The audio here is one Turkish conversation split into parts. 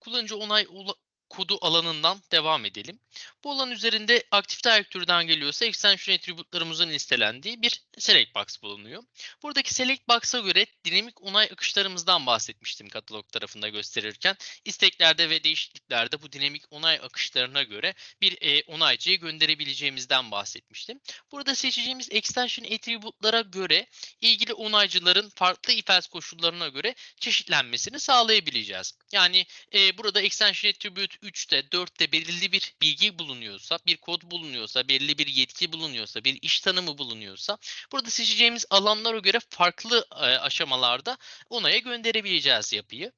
kullanıcı onay kodu alanından devam edelim. Bu alan üzerinde aktif direktörden geliyorsa extension attribute'larımızın listelendiği bir select box bulunuyor. Buradaki select box'a göre dinamik onay akışlarımızdan bahsetmiştim katalog tarafında gösterirken. İsteklerde ve değişikliklerde bu dinamik onay akışlarına göre bir e, onaycıyı gönderebileceğimizden bahsetmiştim. Burada seçeceğimiz extension attribute'lara göre ilgili onaycıların farklı if else koşullarına göre çeşitlenmesini sağlayabileceğiz. Yani e, burada extension attribute 3'te 4'te belirli bir bilgi bulunuyorsa, bir kod bulunuyorsa, belirli bir yetki bulunuyorsa, bir iş tanımı bulunuyorsa burada seçeceğimiz alanlara göre farklı aşamalarda onaya gönderebileceğiz yapıyı.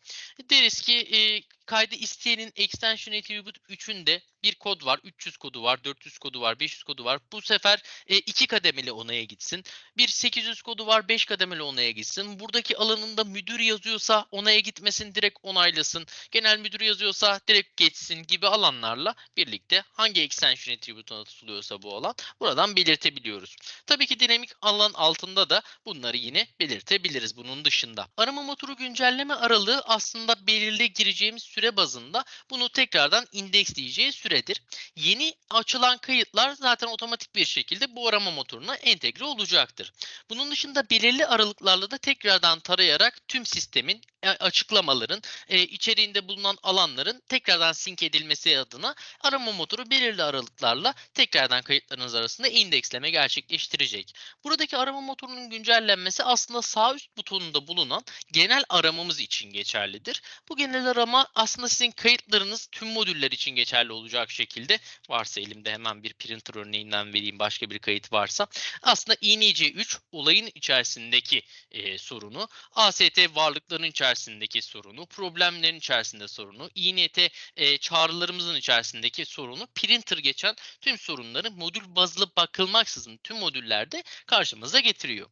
Deriz ki kaydı isteyenin extension attribute 3'ünde bir kod var, 300 kodu var, 400 kodu var, 500 kodu var. Bu sefer e, iki kademeli onaya gitsin. Bir 800 kodu var, 5 kademeli onaya gitsin. Buradaki alanında müdür yazıyorsa onaya gitmesin, direkt onaylasın. Genel müdür yazıyorsa direkt geçsin gibi alanlarla birlikte hangi extension attribute'una tutuluyorsa bu alan buradan belirtebiliyoruz. Tabii ki dinamik alan altında da bunları yine belirtebiliriz bunun dışında. Arama motoru güncelleme aralığı aslında belirli gireceğimiz süre bazında bunu tekrardan indeksleyeceği süredir. Yeni açılan kayıtlar zaten otomatik bir şekilde bu arama motoruna entegre olacaktır. Bunun dışında belirli aralıklarla da tekrardan tarayarak tüm sistemin e, açıklamaların e, içeriğinde bulunan alanların tekrardan sync edilmesi adına arama motoru belirli aralıklarla tekrardan kayıtlarınız arasında indeksleme gerçekleştirecek. Buradaki arama motorunun güncellenmesi aslında sağ üst butonunda bulunan genel aramamız için geçerlidir. Bu genel arama aslında sizin kayıtlarınız tüm modüller için geçerli olacak şekilde. Varsa elimde hemen bir printer örneğinden vereyim başka bir kayıt varsa. Aslında INC3 olayın içerisindeki e, sorunu, AST varlıkların içerisindeki sorunu, problemlerin içerisinde sorunu, INT e, çağrılarımızın içerisindeki sorunu, printer geçen tüm sorunları modül bazlı bakılmaksızın tüm modüllerde karşımıza getiriyor.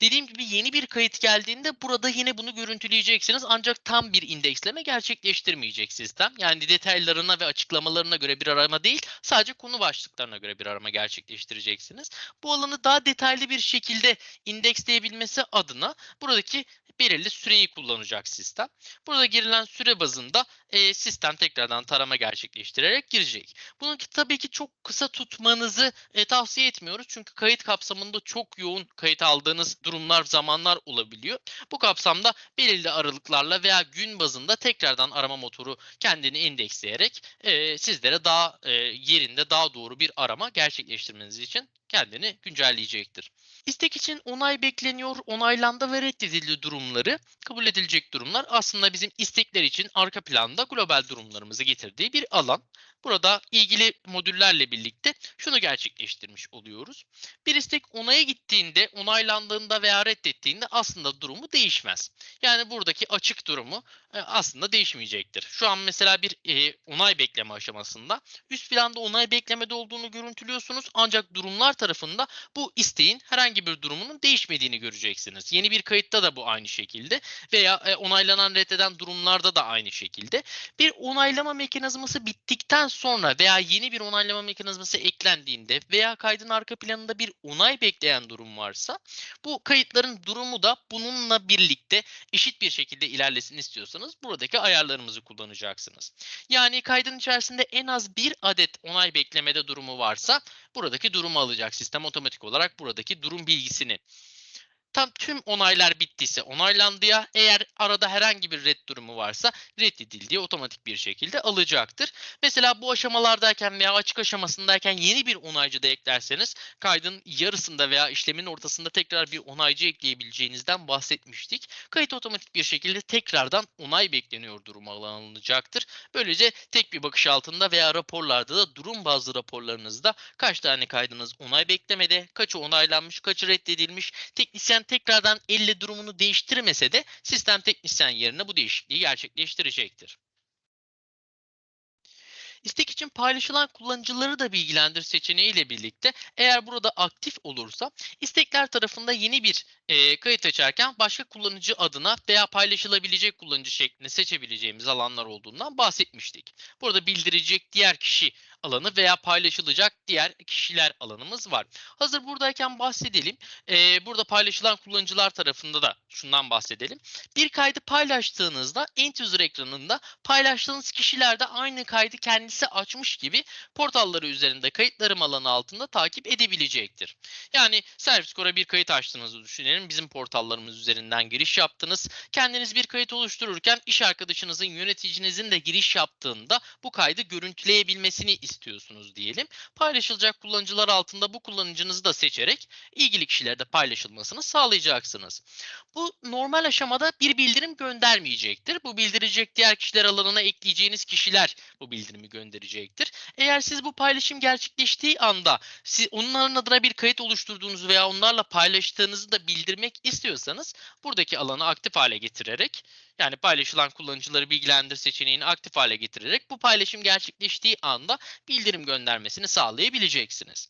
Dediğim gibi yeni bir kayıt geldiğinde burada yine bunu görüntüleyeceksiniz. Ancak tam bir indeksleme gerçekleştirmeyecek sistem. Yani detaylarına ve açıklamalarına göre bir arama değil, sadece konu başlıklarına göre bir arama gerçekleştireceksiniz. Bu alanı daha detaylı bir şekilde indeksleyebilmesi adına buradaki belirli süreyi kullanacak sistem. Burada girilen süre bazında e, sistem tekrardan tarama gerçekleştirerek girecek. Bunu ki tabii ki çok kısa tutmanızı e, tavsiye etmiyoruz. Çünkü kayıt kapsamında çok yoğun kayıt aldığınız durumlar, zamanlar olabiliyor. Bu kapsamda belirli aralıklarla veya gün bazında tekrardan arama motoru kendini indeksleyerek e, sizlere daha e, yerinde daha doğru bir arama gerçekleştirmeniz için kendini güncelleyecektir. İstek için onay bekleniyor, onaylandı ve reddedildi durumları, kabul edilecek durumlar aslında bizim istekler için arka planda global durumlarımızı getirdiği bir alan. Burada ilgili modüllerle birlikte şunu gerçekleştirmiş oluyoruz. Bir istek onaya gittiğinde, onaylandığında veya reddettiğinde aslında durumu değişmez. Yani buradaki açık durumu e, aslında değişmeyecektir. Şu an mesela bir e, onay bekleme aşamasında üst planda onay beklemede olduğunu görüntülüyorsunuz ancak durumlar tarafında bu isteğin herhangi bir durumunun değişmediğini göreceksiniz. Yeni bir kayıtta da bu aynı şekilde veya e, onaylanan reddeden durumlarda da aynı şekilde. Bir onaylama mekanizması bittikten sonra veya yeni bir onaylama mekanizması eklendiğinde veya kaydın arka planında bir onay bekleyen durum varsa bu kayıtların durumu da bununla birlikte eşit bir şekilde ilerlesin istiyorsanız buradaki ayarlarımızı kullanacaksınız. Yani kaydın içerisinde en az bir adet onay beklemede durumu varsa buradaki durumu alacak sistem otomatik olarak buradaki durum bilgisini. Tam tüm onaylar bittiyse onaylandıya eğer arada herhangi bir red durumu varsa reddedildiği otomatik bir şekilde alacaktır. Mesela bu aşamalardayken veya açık aşamasındayken yeni bir onaycı da eklerseniz kaydın yarısında veya işlemin ortasında tekrar bir onaycı ekleyebileceğinizden bahsetmiştik. Kayıt otomatik bir şekilde tekrardan onay bekleniyor durumu alınacaktır. Böylece tek bir bakış altında veya raporlarda da durum bazlı raporlarınızda kaç tane kaydınız onay beklemede, kaçı onaylanmış, kaçı reddedilmiş, teknisyen tekrardan elle durumunu değiştirmese de sistem teknisyen yerine bu değişikliği gerçekleştirecektir. İstek için paylaşılan kullanıcıları da bilgilendir seçeneğiyle birlikte eğer burada aktif olursa istekler tarafında yeni bir e, kayıt açarken başka kullanıcı adına veya paylaşılabilecek kullanıcı şeklinde seçebileceğimiz alanlar olduğundan bahsetmiştik. Burada bildirecek diğer kişi alanı veya paylaşılacak diğer kişiler alanımız var. Hazır buradayken bahsedelim. Ee, burada paylaşılan kullanıcılar tarafında da şundan bahsedelim. Bir kaydı paylaştığınızda end user ekranında paylaştığınız kişiler de aynı kaydı kendisi açmış gibi portalları üzerinde kayıtlarım alanı altında takip edebilecektir. Yani Service bir kayıt açtığınızı düşünelim. Bizim portallarımız üzerinden giriş yaptınız. Kendiniz bir kayıt oluştururken iş arkadaşınızın, yöneticinizin de giriş yaptığında bu kaydı görüntüleyebilmesini istiyorsunuz diyelim. Paylaşılacak kullanıcılar altında bu kullanıcınızı da seçerek ilgili kişilerde paylaşılmasını sağlayacaksınız. Bu normal aşamada bir bildirim göndermeyecektir. Bu bildirecek diğer kişiler alanına ekleyeceğiniz kişiler bu bildirimi gönderecektir. Eğer siz bu paylaşım gerçekleştiği anda siz onların adına bir kayıt oluşturduğunuzu veya onlarla paylaştığınızı da bildirmek istiyorsanız buradaki alanı aktif hale getirerek yani paylaşılan kullanıcıları bilgilendir seçeneğini aktif hale getirerek bu paylaşım gerçekleştiği anda bildirim göndermesini sağlayabileceksiniz.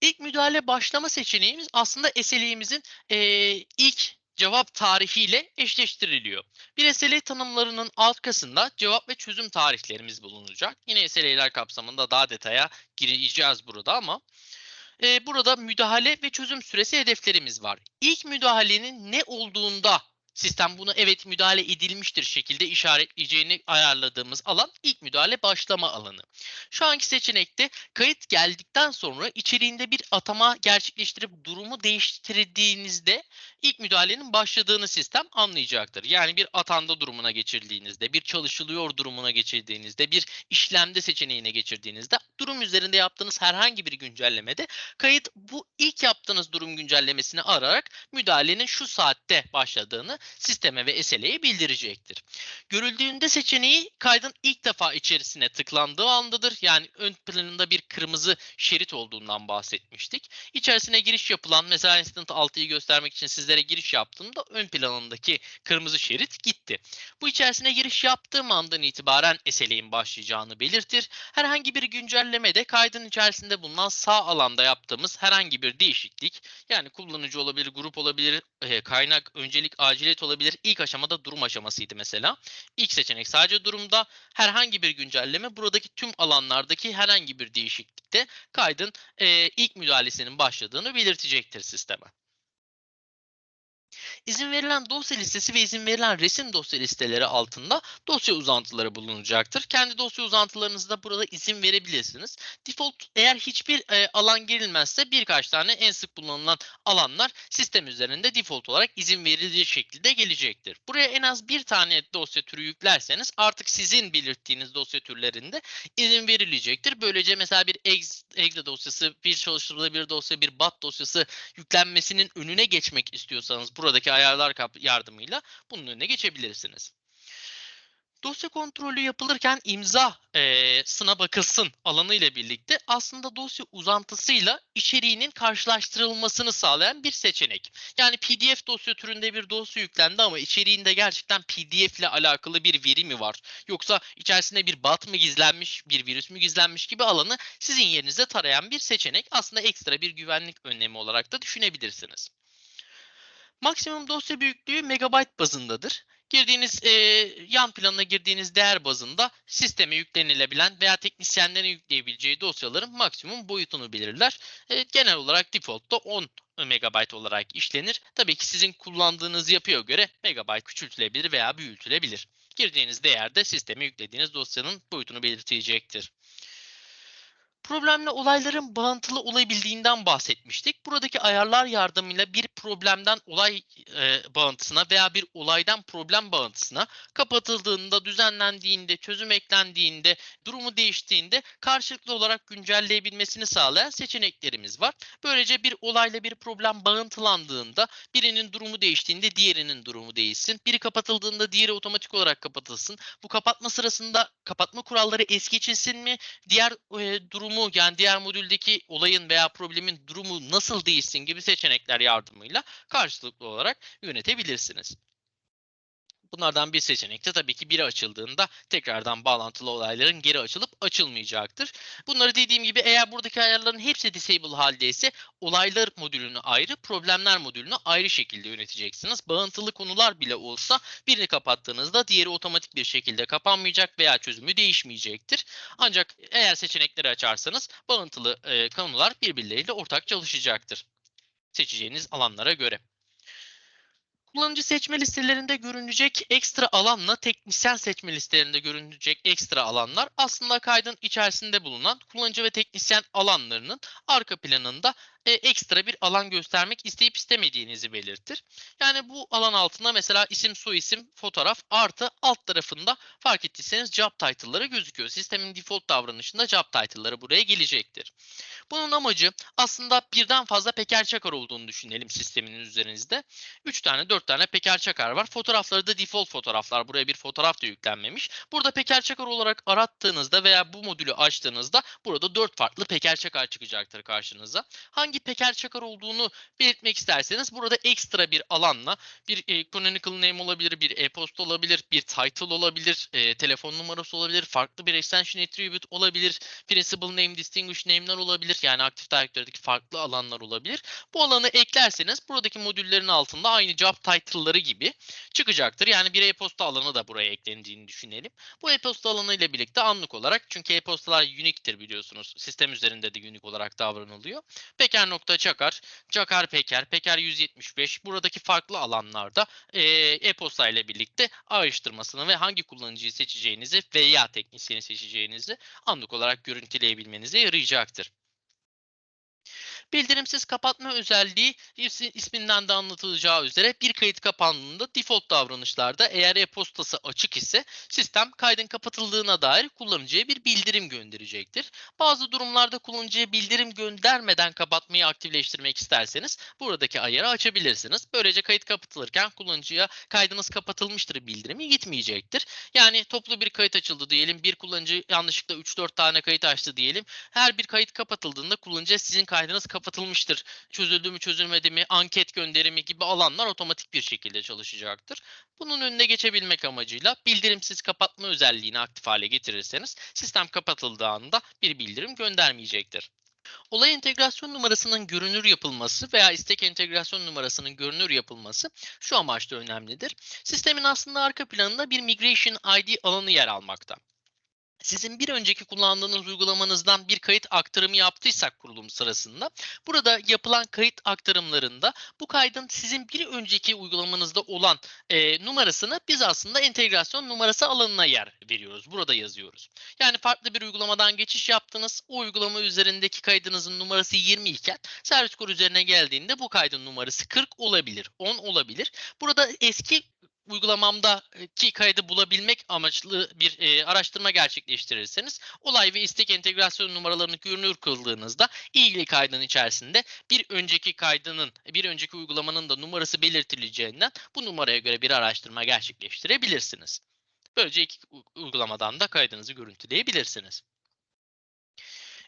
İlk müdahale başlama seçeneğimiz aslında SLA'mizin eee, ilk cevap tarihiyle eşleştiriliyor. Bir SLA tanımlarının alt kısmında cevap ve çözüm tarihlerimiz bulunacak. Yine SLA'ler kapsamında daha detaya gireceğiz burada ama eee, burada müdahale ve çözüm süresi hedeflerimiz var. İlk müdahalenin ne olduğunda sistem bunu evet müdahale edilmiştir şekilde işaretleyeceğini ayarladığımız alan ilk müdahale başlama alanı. Şu anki seçenekte kayıt geldikten sonra içeriğinde bir atama gerçekleştirip durumu değiştirdiğinizde ilk müdahalenin başladığını sistem anlayacaktır. Yani bir atanda durumuna geçirdiğinizde, bir çalışılıyor durumuna geçirdiğinizde, bir işlemde seçeneğine geçirdiğinizde durum üzerinde yaptığınız herhangi bir güncellemede kayıt bu ilk yaptığınız durum güncellemesini ararak müdahalenin şu saatte başladığını sisteme ve SLA'ye bildirecektir. Görüldüğünde seçeneği kaydın ilk defa içerisine tıklandığı andadır. Yani ön planında bir kırmızı şerit olduğundan bahsetmiştik. İçerisine giriş yapılan mesela Instant 6'yı göstermek için sizlere giriş yaptığımda ön planındaki kırmızı şerit gitti. Bu içerisine giriş yaptığım andan itibaren SLA'in başlayacağını belirtir. Herhangi bir güncellemede kaydın içerisinde bulunan sağ alanda yaptığımız herhangi bir değişiklik yani kullanıcı olabilir, grup olabilir, e, kaynak, öncelik, aciliyet olabilir. İlk aşamada durum aşamasıydı mesela. İlk seçenek sadece durumda herhangi bir güncelleme buradaki tüm alanlardaki herhangi bir değişiklikte kaydın e, ilk müdahalesinin başladığını belirtecektir sisteme. İzin verilen dosya listesi ve izin verilen resim dosya listeleri altında dosya uzantıları bulunacaktır. Kendi dosya uzantılarınızda burada izin verebilirsiniz. Default eğer hiçbir e, alan girilmezse birkaç tane en sık kullanılan alanlar sistem üzerinde default olarak izin verildiği şekilde gelecektir. Buraya en az bir tane dosya türü yüklerseniz artık sizin belirttiğiniz dosya türlerinde izin verilecektir. Böylece mesela bir exe dosyası, bir çalıştırılabilir dosya, bir bat dosyası yüklenmesinin önüne geçmek istiyorsanız buradaki ayarlar yardımıyla bunun önüne geçebilirsiniz. Dosya kontrolü yapılırken imza eee sına bakılsın alanı ile birlikte aslında dosya uzantısıyla içeriğinin karşılaştırılmasını sağlayan bir seçenek. Yani PDF dosya türünde bir dosya yüklendi ama içeriğinde gerçekten PDF ile alakalı bir veri mi var? Yoksa içerisinde bir bat mı gizlenmiş, bir virüs mü gizlenmiş gibi alanı sizin yerinizde tarayan bir seçenek. Aslında ekstra bir güvenlik önlemi olarak da düşünebilirsiniz. Maksimum dosya büyüklüğü megabayt bazındadır. Girdiğiniz e, yan planına girdiğiniz değer bazında sisteme yüklenilebilen veya teknisyenlerin yükleyebileceği dosyaların maksimum boyutunu belirler. E, genel olarak default'ta 10 megabayt olarak işlenir. Tabii ki sizin kullandığınız yapıya göre megabayt küçültülebilir veya büyütülebilir. Girdiğiniz değerde sisteme yüklediğiniz dosyanın boyutunu belirtecektir. Problemle olayların bağıntılı olabildiğinden bahsetmiştik. Buradaki ayarlar yardımıyla bir problemden olay e, bağıntısına veya bir olaydan problem bağıntısına kapatıldığında, düzenlendiğinde, çözüm eklendiğinde, durumu değiştiğinde karşılıklı olarak güncelleyebilmesini sağlayan seçeneklerimiz var. Böylece bir olayla bir problem bağıntılandığında birinin durumu değiştiğinde diğerinin durumu değişsin. Biri kapatıldığında diğeri otomatik olarak kapatılsın. Bu kapatma sırasında kapatma kuralları es geçilsin mi? Diğer e, durumu yani diğer modüldeki olayın veya problemin durumu nasıl değişsin gibi seçenekler yardımıyla karşılıklı olarak yönetebilirsiniz. Bunlardan bir seçenekte tabii ki biri açıldığında tekrardan bağlantılı olayların geri açılıp açılmayacaktır. Bunları dediğim gibi eğer buradaki ayarların hepsi disable haldeyse olaylar modülünü ayrı, problemler modülünü ayrı şekilde yöneteceksiniz. Bağıntılı konular bile olsa birini kapattığınızda diğeri otomatik bir şekilde kapanmayacak veya çözümü değişmeyecektir. Ancak eğer seçenekleri açarsanız bağıntılı e, konular birbirleriyle ortak çalışacaktır. Seçeceğiniz alanlara göre. Kullanıcı seçme listelerinde görünecek ekstra alanla teknisyen seçme listelerinde görünecek ekstra alanlar aslında kaydın içerisinde bulunan kullanıcı ve teknisyen alanlarının arka planında e, ekstra bir alan göstermek isteyip istemediğinizi belirtir. Yani bu alan altında mesela isim, soyisim, fotoğraf artı alt tarafında fark ettiyseniz job title'ları gözüküyor. Sistemin default davranışında job title'ları buraya gelecektir. Bunun amacı aslında birden fazla peker çakar olduğunu düşünelim sistemin üzerinizde. 3 tane 4 tane peker çakar var. Fotoğrafları da default fotoğraflar. Buraya bir fotoğraf da yüklenmemiş. Burada peker çakar olarak arattığınızda veya bu modülü açtığınızda burada 4 farklı peker çakar çıkacaktır karşınıza. Hangi peker çakar olduğunu belirtmek isterseniz burada ekstra bir alanla bir e, canonical name olabilir, bir e-posta olabilir, bir title olabilir, e, telefon numarası olabilir, farklı bir extension attribute olabilir, principal name, distinguished name'ler olabilir. Yani aktif direktördeki farklı alanlar olabilir. Bu alanı eklerseniz buradaki modüllerin altında aynı job title'ları gibi çıkacaktır. Yani bir e-posta alanı da buraya eklendiğini düşünelim. Bu e-posta alanı ile birlikte anlık olarak çünkü e-postalar unique'tir biliyorsunuz. Sistem üzerinde de unique olarak davranılıyor. Peker.çakar, Çakar Peker, Peker 175 buradaki farklı alanlarda e, e-posta ile birlikte ayrıştırmasını ve hangi kullanıcıyı seçeceğinizi veya teknisyeni seçeceğinizi anlık olarak görüntüleyebilmenize yarayacaktır. Bildirimsiz kapatma özelliği is- isminden de anlatılacağı üzere bir kayıt kapandığında default davranışlarda eğer e-postası açık ise sistem kaydın kapatıldığına dair kullanıcıya bir bildirim gönderecektir. Bazı durumlarda kullanıcıya bildirim göndermeden kapatmayı aktifleştirmek isterseniz buradaki ayarı açabilirsiniz. Böylece kayıt kapatılırken kullanıcıya kaydınız kapatılmıştır bildirimi gitmeyecektir. Yani toplu bir kayıt açıldı diyelim. Bir kullanıcı yanlışlıkla 3-4 tane kayıt açtı diyelim. Her bir kayıt kapatıldığında kullanıcıya sizin kaydınız kapatılmıştır. Çözüldü mü çözülmedi mi anket gönderimi gibi alanlar otomatik bir şekilde çalışacaktır. Bunun önüne geçebilmek amacıyla bildirimsiz kapatma özelliğini aktif hale getirirseniz sistem kapatıldığı anda bir bildirim göndermeyecektir. Olay entegrasyon numarasının görünür yapılması veya istek entegrasyon numarasının görünür yapılması şu amaçla önemlidir. Sistemin aslında arka planında bir migration ID alanı yer almakta sizin bir önceki kullandığınız uygulamanızdan bir kayıt aktarımı yaptıysak kurulum sırasında burada yapılan kayıt aktarımlarında bu kaydın sizin bir önceki uygulamanızda olan e, numarasını biz aslında entegrasyon numarası alanına yer veriyoruz. Burada yazıyoruz. Yani farklı bir uygulamadan geçiş yaptınız. O uygulama üzerindeki kaydınızın numarası 20 iken servis kodu üzerine geldiğinde bu kaydın numarası 40 olabilir, 10 olabilir. Burada eski uygulamamdaki kaydı bulabilmek amaçlı bir e, araştırma gerçekleştirirseniz olay ve istek entegrasyon numaralarını görünür kıldığınızda ilgili kaydın içerisinde bir önceki kaydının, bir önceki uygulamanın da numarası belirtileceğinden bu numaraya göre bir araştırma gerçekleştirebilirsiniz. Böylece iki uygulamadan da kaydınızı görüntüleyebilirsiniz.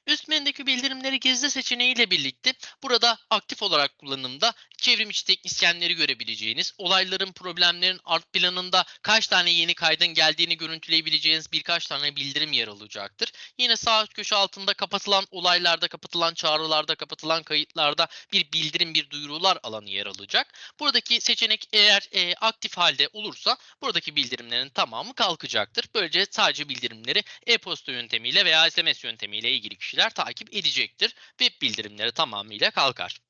Üst menüdeki bildirimleri gizli seçeneğiyle birlikte burada aktif olarak kullanımda çevrim içi teknisyenleri görebileceğiniz, olayların, problemlerin art planında kaç tane yeni kaydın geldiğini görüntüleyebileceğiniz birkaç tane bildirim yer alacaktır. Yine sağ üst köşe altında kapatılan olaylarda, kapatılan çağrılarda, kapatılan kayıtlarda bir bildirim, bir duyurular alanı yer alacak. Buradaki seçenek eğer e, aktif halde olursa buradaki bildirimlerin tamamı kalkacaktır. Böylece sadece bildirimleri e-posta yöntemiyle veya SMS yöntemiyle ilgili kişiler takip edecektir. Web bildirimleri tamamıyla kalkar.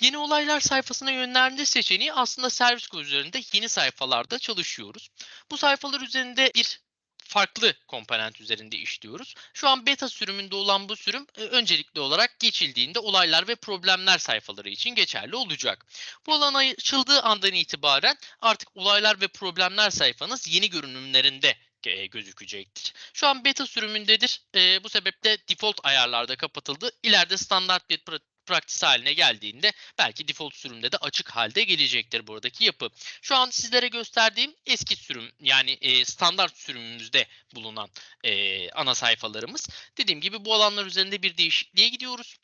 Yeni olaylar sayfasına yönlendirme seçeneği aslında servis üzerinde yeni sayfalarda çalışıyoruz. Bu sayfalar üzerinde bir farklı komponent üzerinde işliyoruz. Şu an beta sürümünde olan bu sürüm e, öncelikli olarak geçildiğinde olaylar ve problemler sayfaları için geçerli olacak. Bu alan açıldığı andan itibaren artık olaylar ve problemler sayfanız yeni görünümlerinde e, gözükecektir. Şu an beta sürümündedir. E, bu sebeple default ayarlarda kapatıldı. İleride standart bir pra- praktis haline geldiğinde belki default sürümde de açık halde gelecektir buradaki yapı. Şu an sizlere gösterdiğim eski sürüm yani e, standart sürümümüzde bulunan e, ana sayfalarımız. Dediğim gibi bu alanlar üzerinde bir değişikliğe gidiyoruz.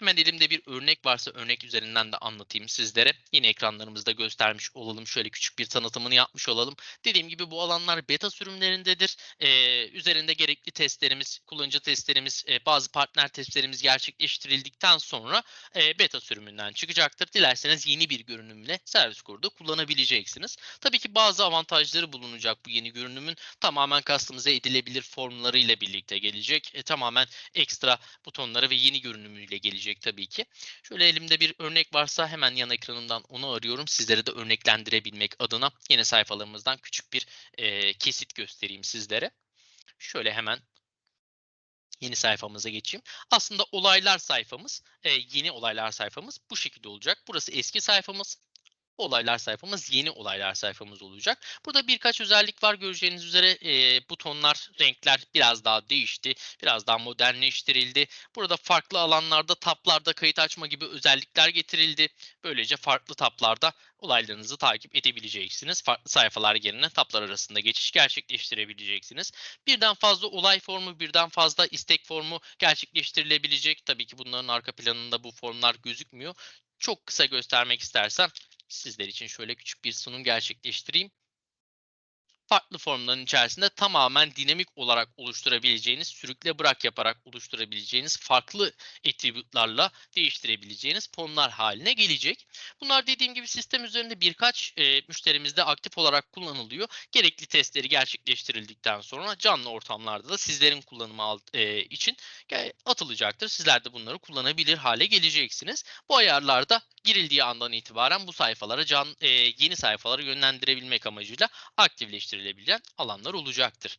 Hemen elimde bir örnek varsa örnek üzerinden de anlatayım sizlere. Yine ekranlarımızda göstermiş olalım. Şöyle küçük bir tanıtımını yapmış olalım. Dediğim gibi bu alanlar beta sürümlerindedir. Ee, üzerinde gerekli testlerimiz, kullanıcı testlerimiz, e, bazı partner testlerimiz gerçekleştirildikten sonra e, beta sürümünden çıkacaktır. Dilerseniz yeni bir görünümle servis kurda kullanabileceksiniz. Tabii ki bazı avantajları bulunacak bu yeni görünümün. Tamamen customize edilebilir formlarıyla birlikte gelecek. E, tamamen ekstra butonları ve yeni görünümüyle gelecek tabii ki. Şöyle elimde bir örnek varsa hemen yan ekranımdan onu arıyorum. Sizlere de örneklendirebilmek adına yeni sayfalarımızdan küçük bir e, kesit göstereyim sizlere. Şöyle hemen yeni sayfamıza geçeyim. Aslında olaylar sayfamız, e, yeni olaylar sayfamız bu şekilde olacak. Burası eski sayfamız. Olaylar sayfamız yeni olaylar sayfamız olacak. Burada birkaç özellik var göreceğiniz üzere e, butonlar, renkler biraz daha değişti. Biraz daha modernleştirildi. Burada farklı alanlarda taplarda kayıt açma gibi özellikler getirildi. Böylece farklı taplarda olaylarınızı takip edebileceksiniz. Farklı sayfalar yerine taplar arasında geçiş gerçekleştirebileceksiniz. Birden fazla olay formu, birden fazla istek formu gerçekleştirilebilecek. Tabii ki bunların arka planında bu formlar gözükmüyor. Çok kısa göstermek istersem sizler için şöyle küçük bir sunum gerçekleştireyim. Farklı formların içerisinde tamamen dinamik olarak oluşturabileceğiniz, sürükle bırak yaparak oluşturabileceğiniz farklı attribute'larla değiştirebileceğiniz formlar haline gelecek. Bunlar dediğim gibi sistem üzerinde birkaç e, müşterimizde aktif olarak kullanılıyor. Gerekli testleri gerçekleştirildikten sonra canlı ortamlarda da sizlerin kullanımı alt, e, için atılacaktır. Sizler de bunları kullanabilir hale geleceksiniz. Bu ayarlarda girildiği andan itibaren bu sayfalara can e, yeni sayfalara yönlendirebilmek amacıyla aktifleştirilebilen alanlar olacaktır.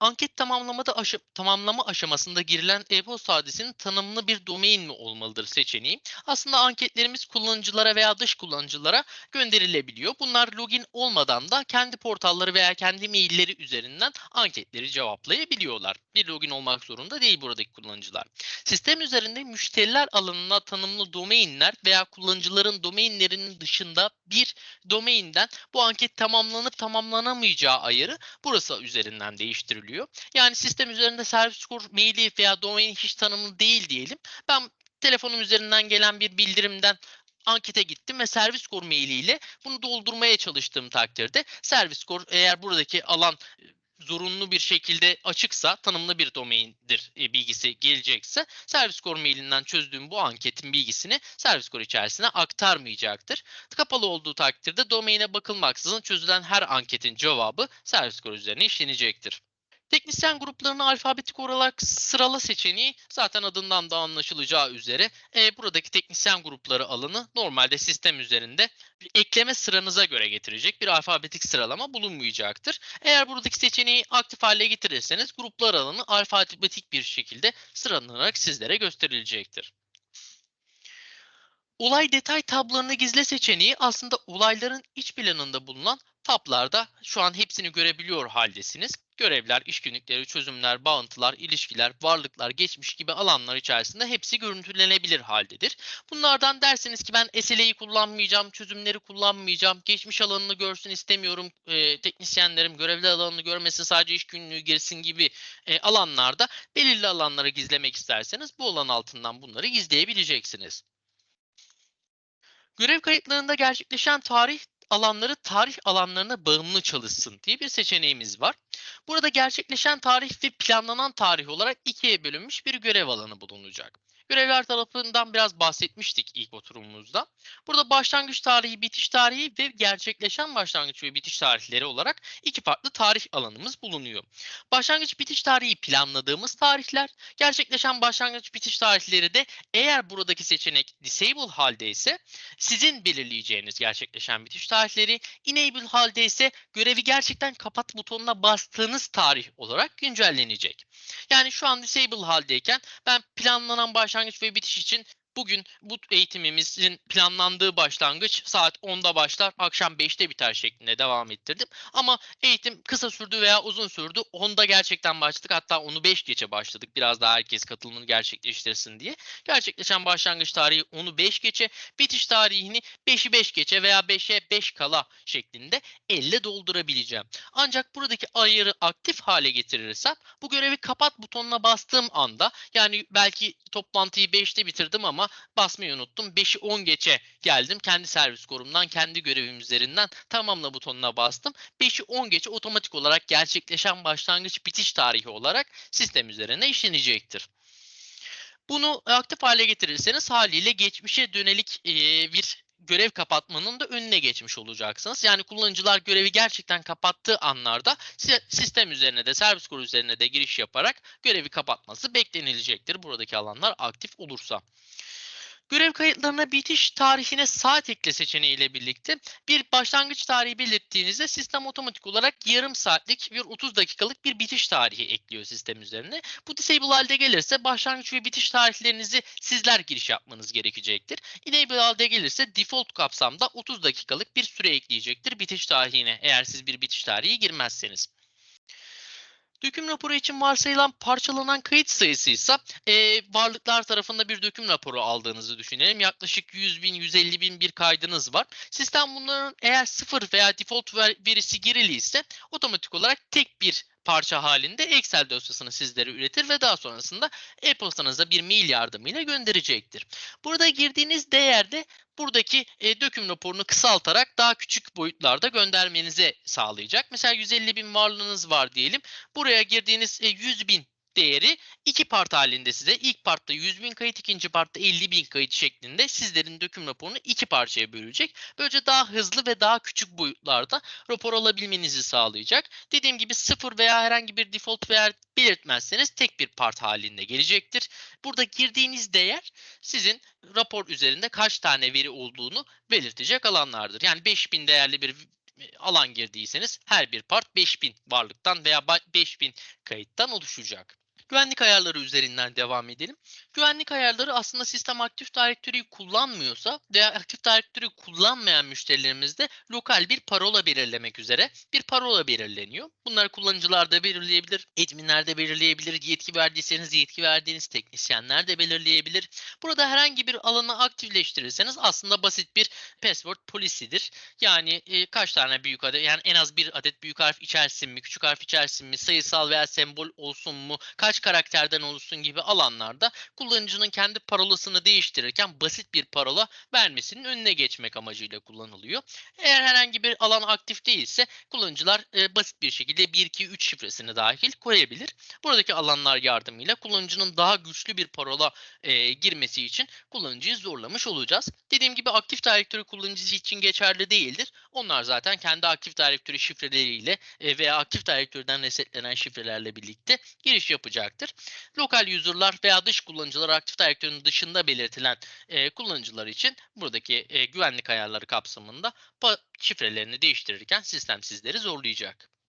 Anket tamamlamada aşı, tamamlama aşamasında girilen e-posta adresinin tanımlı bir domain mi olmalıdır seçeneği. Aslında anketlerimiz kullanıcılara veya dış kullanıcılara gönderilebiliyor. Bunlar login olmadan da kendi portalları veya kendi mailleri üzerinden anketleri cevaplayabiliyorlar. Bir login olmak zorunda değil buradaki kullanıcılar. Sistem üzerinde müşteriler alanına tanımlı domainler veya kullanıcıların domainlerinin dışında bir domainden bu anket tamamlanıp tamamlanamayacağı ayarı burası üzerinden değiştiriliyor. Yani sistem üzerinde servis skor maili veya domain hiç tanımlı değil diyelim. Ben telefonum üzerinden gelen bir bildirimden ankete gittim ve servis skor mailiyle bunu doldurmaya çalıştığım takdirde servis skor eğer buradaki alan zorunlu bir şekilde açıksa tanımlı bir domaindir e, bilgisi gelecekse servis skor mailinden çözdüğüm bu anketin bilgisini servis skor içerisine aktarmayacaktır. Kapalı olduğu takdirde domaine bakılmaksızın çözülen her anketin cevabı servis skor üzerine işlenecektir. Teknisyen gruplarını alfabetik olarak sırala seçeneği zaten adından da anlaşılacağı üzere e, buradaki teknisyen grupları alanı normalde sistem üzerinde ekleme sıranıza göre getirecek bir alfabetik sıralama bulunmayacaktır. Eğer buradaki seçeneği aktif hale getirirseniz gruplar alanı alfabetik bir şekilde sıralanarak sizlere gösterilecektir. Olay detay tablarını gizle seçeneği aslında olayların iç planında bulunan tablarda şu an hepsini görebiliyor haldesiniz. Görevler, iş günlükleri, çözümler, bağıntılar, ilişkiler, varlıklar, geçmiş gibi alanlar içerisinde hepsi görüntülenebilir haldedir. Bunlardan derseniz ki ben SLA'yı kullanmayacağım, çözümleri kullanmayacağım, geçmiş alanını görsün istemiyorum, e, teknisyenlerim görevli alanını görmesin sadece iş günlüğü girsin gibi e, alanlarda belirli alanları gizlemek isterseniz bu alan altından bunları gizleyebileceksiniz. Görev kayıtlarında gerçekleşen tarih alanları tarih alanlarına bağımlı çalışsın diye bir seçeneğimiz var. Burada gerçekleşen tarih ve planlanan tarih olarak ikiye bölünmüş bir görev alanı bulunacak. Görevler tarafından biraz bahsetmiştik ilk oturumumuzda. Burada başlangıç tarihi, bitiş tarihi ve gerçekleşen başlangıç ve bitiş tarihleri olarak iki farklı tarih alanımız bulunuyor. Başlangıç bitiş tarihi planladığımız tarihler, gerçekleşen başlangıç bitiş tarihleri de eğer buradaki seçenek disable halde ise sizin belirleyeceğiniz gerçekleşen bitiş tarihleri, enable halde ise görevi gerçekten kapat butonuna bastığınız tarih olarak güncellenecek. Yani şu an disable haldeyken ben planlanan başlangıç ve bitiş için Bugün bu eğitimimizin planlandığı başlangıç saat 10'da başlar, akşam 5'te biter şeklinde devam ettirdim. Ama eğitim kısa sürdü veya uzun sürdü. 10'da gerçekten başladık. Hatta onu 5 geçe başladık. Biraz daha herkes katılımını gerçekleştirsin diye. Gerçekleşen başlangıç tarihi onu 5 geçe, bitiş tarihini 5'i 5 geçe veya 5'e 5 kala şeklinde elle doldurabileceğim. Ancak buradaki ayarı aktif hale getirirsem bu görevi kapat butonuna bastığım anda yani belki toplantıyı 5'te bitirdim ama basmayı unuttum. 5'i 10 geçe geldim. Kendi servis korumdan, kendi görevim üzerinden tamamla butonuna bastım. 5'i 10 geçe otomatik olarak gerçekleşen başlangıç bitiş tarihi olarak sistem üzerine işlenecektir. Bunu aktif hale getirirseniz haliyle geçmişe dönelik bir görev kapatmanın da önüne geçmiş olacaksınız. Yani kullanıcılar görevi gerçekten kapattığı anlarda si- sistem üzerine de servis koru üzerine de giriş yaparak görevi kapatması beklenilecektir. Buradaki alanlar aktif olursa. Görev kayıtlarına bitiş tarihine saat ekle seçeneğiyle birlikte bir başlangıç tarihi belirttiğinizde sistem otomatik olarak yarım saatlik bir 30 dakikalık bir bitiş tarihi ekliyor sistem üzerine. Bu disable halde gelirse başlangıç ve bitiş tarihlerinizi sizler giriş yapmanız gerekecektir. Enable halde gelirse default kapsamda 30 dakikalık bir süre ekleyecektir bitiş tarihine eğer siz bir bitiş tarihi girmezseniz. Döküm raporu için varsayılan parçalanan kayıt sayısı ise e, varlıklar tarafında bir döküm raporu aldığınızı düşünelim. Yaklaşık 100 bin, 150 bin bir kaydınız var. Sistem bunların eğer sıfır veya default ver- verisi girili ise otomatik olarak tek bir parça halinde Excel dosyasını sizlere üretir ve daha sonrasında e-postanıza bir mail yardımıyla gönderecektir. Burada girdiğiniz değerde buradaki e, döküm raporunu kısaltarak daha küçük boyutlarda göndermenize sağlayacak. Mesela 150 bin varlığınız var diyelim. Buraya girdiğiniz e, 100 bin değeri iki part halinde size ilk partta 100 bin kayıt ikinci partta 50 bin kayıt şeklinde sizlerin döküm raporunu iki parçaya bölecek. Böylece daha hızlı ve daha küçük boyutlarda rapor alabilmenizi sağlayacak. Dediğim gibi sıfır veya herhangi bir default veya belirtmezseniz tek bir part halinde gelecektir. Burada girdiğiniz değer sizin rapor üzerinde kaç tane veri olduğunu belirtecek alanlardır. Yani 5000 değerli bir alan girdiyseniz her bir part 5000 varlıktan veya ba- 5000 kayıttan oluşacak. Güvenlik ayarları üzerinden devam edelim. Güvenlik ayarları aslında sistem Active Directory'yi kullanmıyorsa veya Active Directory kullanmayan müşterilerimizde lokal bir parola belirlemek üzere bir parola belirleniyor. Bunları kullanıcılar da belirleyebilir, adminler de belirleyebilir, yetki verdiyseniz yetki verdiğiniz teknisyenler de belirleyebilir. Burada herhangi bir alanı aktifleştirirseniz aslında basit bir password policy'dir. Yani e, kaç tane büyük adet yani en az bir adet büyük harf içersin mi, küçük harf içersin mi, sayısal veya sembol olsun mu, kaç karakterden oluşsun gibi alanlarda kullanıcının kendi parolasını değiştirirken basit bir parola vermesinin önüne geçmek amacıyla kullanılıyor. Eğer herhangi bir alan aktif değilse kullanıcılar e, basit bir şekilde 1 2 3 şifresini dahil koyabilir. Buradaki alanlar yardımıyla kullanıcının daha güçlü bir parola e, girmesi için kullanıcıyı zorlamış olacağız. Dediğim gibi aktif direktörü kullanıcısı için geçerli değildir. Onlar zaten kendi aktif direktörü şifreleriyle e, veya aktif direktörden resetlenen şifrelerle birlikte giriş yapacaktır. Lokal user'lar veya dış kullanıcılar aktif direktörün dışında belirtilen e, kullanıcılar için buradaki e, güvenlik ayarları kapsamında şifrelerini değiştirirken sistem sizleri zorlayacak.